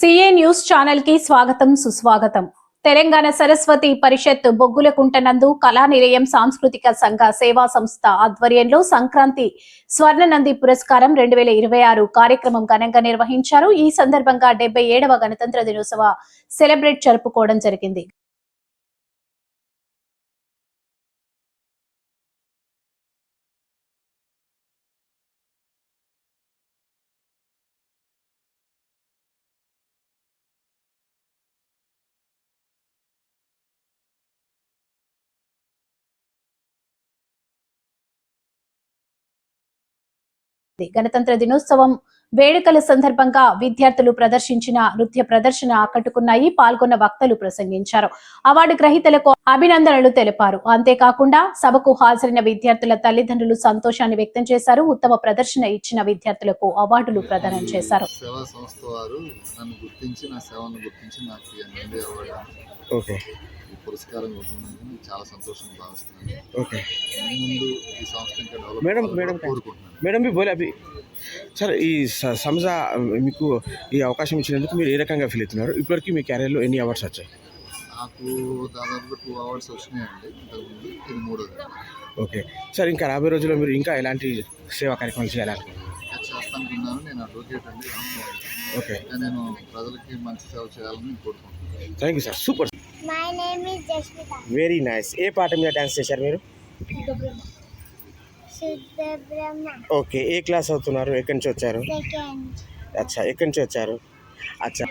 CA news ఛానల్కి స్వాగతం సుస్వాగతం. తెలంగాణ సరస్వతి పరిషత్ బొగ్గులకుంట నందు కళా నిలయం సాంస్కృతిక సంఘ సేవా సంస్థ ఆధ్వర్యంలో సంక్రాంతి స్వర్ణనంది పురస్కారం రెండు వేల ఇరవై ఆరు కార్యక్రమం ఘనంగా నిర్వహించారు. ఈ సందర్భంగా డెబ్బై ఏడవ గణతంత్ర దినోత్సవ సెలబ్రేట్ జరుపుకోవడం జరిగింది. గణతంత్ర దినోత్సవం వేడుకల సందర్భంగా విద్యార్థులు ప్రదర్శించిన నృత్య ప్రదర్శన ఆకట్టుకున్నాయి పాల్గొన్న వక్తలు ప్రసంగించారు. అవార్డు గ్రహీతలకు అభినందనలు తెలిపారు. అంతేకాకుండా సభకు హాజరైన విద్యార్థుల తల్లిదండ్రులు సంతోషాన్ని వ్యక్తం చేశారు. ఉత్తమ ప్రదర్శన ఇచ్చిన విద్యార్థులకు అవార్డులు ప్రదానం చేశారు. పురస్కారం చాలా సంతోషం భావిస్తున్నాను. సార్ ఈ స- సంస్థ మీకు ఈ అవకాశం ఇచ్చినందుకు మీరు ఏ రకంగా ఫీల్ అవుతున్నారు? ఇప్పటివరకు మీ క్యారియర్లో ఎన్ని అవార్డ్స్ వచ్చాయి? నాకు దాదాపుగా టూ అవార్డ్స్ వచ్చినాయండి. ఇంతకుముందు ఇది మూడోది. ఓకే. సార్ ఇంకా రాబోయే రోజుల్లో మీరు ఇంకా ఎలాంటి సేవా కార్యక్రమాలు చేయాలనుకుంటున్నారు? ఇంకా చేస్తానుకున్నాను. నేను అడ్వకేట్ అండి. వాస్తవానికి. ఓకే. ఇంకా నేను ప్రజలకి మంచి సేవ చేయాలని కోరుకుంటున్నాను. Thank you sir super very nice ఏ పాట మీద డాన్స్ చేశారు మీరు? ఓకే ఏ క్లాస్ అవుతున్నారు? ఎక్కడి నుంచి వచ్చారు? అచ్చా ఎక్కడి నుంచి వచ్చారు? అచ్చా.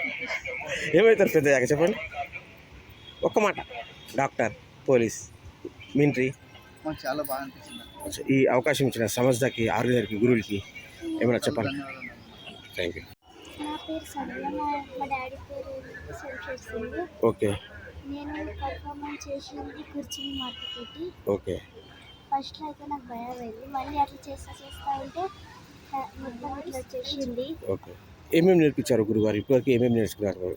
ఏమవుతారు పెద్ద చెప్పండి? ఒక్క మాట. Doctor police military. చాలా బాగా అనిపించింది. ఈ అవకాశం ఇచ్చిన సంస్థకి ఆర్గనైజర్కి గురువులకి ఏమైనా చెప్పాలి? థ్యాంక్ యూ నా పేరు సంధ్య మా మా డాడీ పేరు శంకర్ సింగ్. ఓకే. నేను పర్ఫార్మెన్స్ చేసినది కూర్చుని మార్కెట్టి ఓకే. ఫస్ట్లో అయితే నాకు భయం అయింది. మళ్ళీ అట్లా చేస్తా చేస్తా ఉంటే మొత్తం ఇట్లా వచ్చేసింది. ఓకే. ఏమేమి నేర్పించారు గురుగారు? ఇప్పటివరకు ఏమేమి నేర్చుకున్నారు?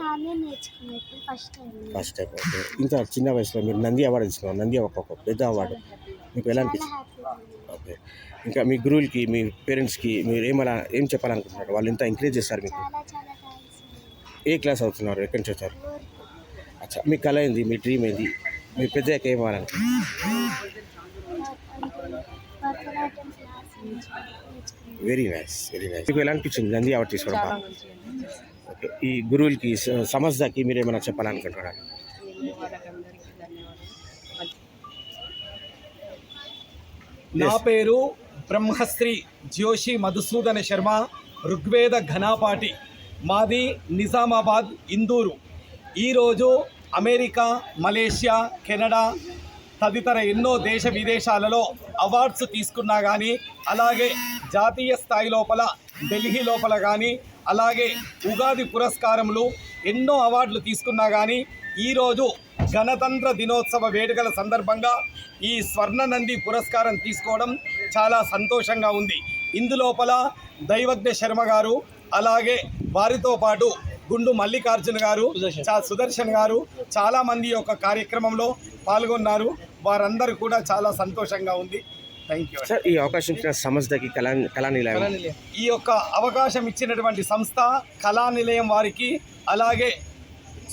నాన్నే నేర్చుకున్నట్టు first time. First time okay. ఇంత చిన్న వయసులో మీరు నంది అవార్డు తీసుకున్నారు. నంది ఒక పెద్ద అవార్డు. మీకు ఎలా అనిపించింది ఉంది. ఓకే. ఇంకా మీ గురువులకి మీ పేరెంట్స్కి మీరు ఏమలా ఏం చెప్పాలనుకుంటున్నారు? వాళ్ళు ఎంత ఎంకరేజ్ చేస్తారు మీకు? ఏ క్లాస్ అవుతున్నారు ఎక్కడి నుంచి వచ్చారు? అచ్చా మీ కళ ఏంది? మీ డ్రీమ్ ఏంది? మీ పెద్దయ్యాక ఏం వెరీ నైస్ వెరీ నైస్ మీకు ఎలా అనిపించింది? నంది అవార్డు తీసుకోవడం? ఓకే ఈ గురువులకి స- సంస్థకి మీరు ఏమైనా చెప్పాలనుకుంటున్నారు? నా పేరు బ్రహ్మశ్రీ జోషి మధుసూదన శర్మ ఋగ్వేద ఘనాపాటి. మాది నిజామాబాద్ ఇందూరు. ఈరోజు అమెరికా మలేషియా కెనడా తదితర ఎన్నో దేశ విదేశాలలో అవార్డ్స్ తీసుకున్నా కానీ అలాగే జాతీయ స్థాయి లోపల ఢిల్లీ లోపల కానీ అలాగే ఉగాది పురస్కారములు ఎన్నో అవార్డులు తీసుకున్నా కానీ ఈరోజు గణతంత్ర దినోత్సవ వేడుకల సందర్భంగా ఈ స్వర్ణనంది పురస్కారం తీసుకోవడం చాలా సంతోషంగా ఉంది. ఇందులోపల దైవజ్ఞ శర్మ గారు అలాగే వారితో పాటు గుండు మల్లికార్జున గారు సుదర్శన్. గారు చాలా మంది ఈ యొక్క కార్యక్రమంలో పాల్గొన్నారు. వారందరూ కూడా చాలా సంతోషంగా ఉంది. థ్యాంక్ యూ సార్ ఈ అవకాశం ఇచ్చిన సంస్థకి కళా కళానిలయం. ఈ యొక్క అవకాశం ఇచ్చినటువంటి సంస్థ కళా నిలయం వారికి అలాగే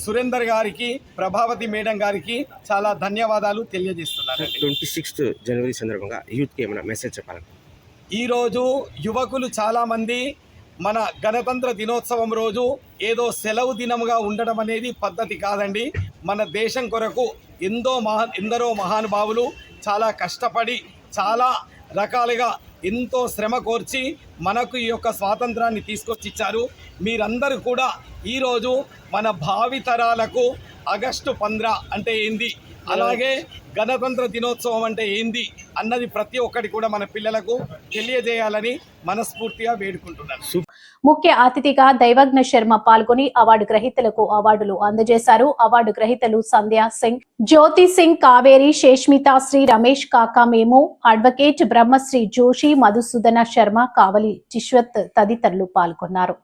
సురేందర్ గారికి ప్రభావతి మేడం గారికి చాలా ధన్యవాదాలు తెలియజేస్తున్నానండి. ట్వంటీ సిక్స్త్ జనవరి సందర్భంగా యూత్కి ఏమైనా మెసేజ్ ఈరోజు యువకులు చాలామంది మన గణతంత్ర దినోత్సవం రోజు ఏదో సెలవు దినంగా ఉండడం అనేది పద్ధతి కాదండి. మన దేశం కొరకు ఎంతో మహా ఎందరో మహానుభావులు చాలా కష్టపడి చాలా రకాలుగా ఎంతో శ్రమ కోర్చి మనకు ఈ యొక్క స్వాతంత్రాన్ని తీసుకొచ్చి ఇచ్చారు మీరందరూ కూడా ఈరోజు మన భావితరాలకు ఆగస్టు పంద్ర అంటే ఏంది? అలాగే గణతంత్ర దినోత్సవం అంటే ఏంది? అన్నది ప్రతి ఒక్కటి కూడా మన పిల్లలకు తెలియజేయాలని మనస్ఫూర్తిగా వేడుకుంటున్నాను. ముఖ్య అతిథిగా దైవజ్ఞ శర్మ పాల్గొని అవార్డు గ్రహీతలకు అవార్డులు అందజేశారు. అవార్డు గ్రహీతలు సంధ్యా సింగ్ జ్యోతి సింగ్ కావేరి శేష్మిత శ్రీ రమేష్ కాకామేము అడ్వకేట్ బ్రహ్మశ్రీ జోషి మధుసూదన శర్మ కావలి జిష్వత్ తదితరులు పాల్గొన్నారు.